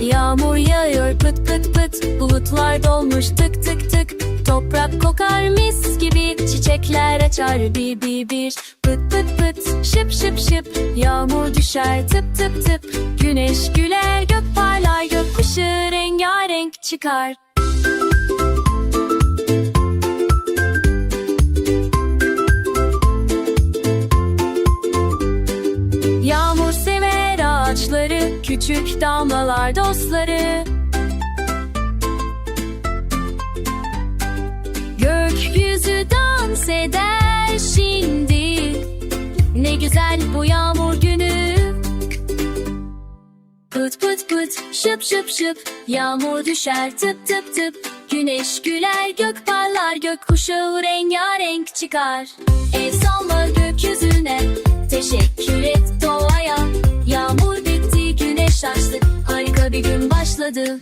Yağmur yağıyor pıt pıt pıt. Bulutlar dolmuş tık tık tık. Toprak kokar mis gibi. Çiçekler açar bir bir bir Pıt pıt pıt şıp şıp şıp. Yağmur düşer tıp tıp tıp. Güneş güler gök parlar Gökkuşağı rengarenk çıkar. Yağmur sever ağaçları, küçük damlalar dostları. Gökyüzü dans eder şimdi. Ne güzel bu yağmur günü. Pıt pıt pıt, şıp şıp şıp, yağmur düşer tıp tıp tıp. Güneş güler, gök parlar, gökkuşağı rengarenk çıkar. El salla gökyüzüne, teşekkür açtı, harika bir gün başladı.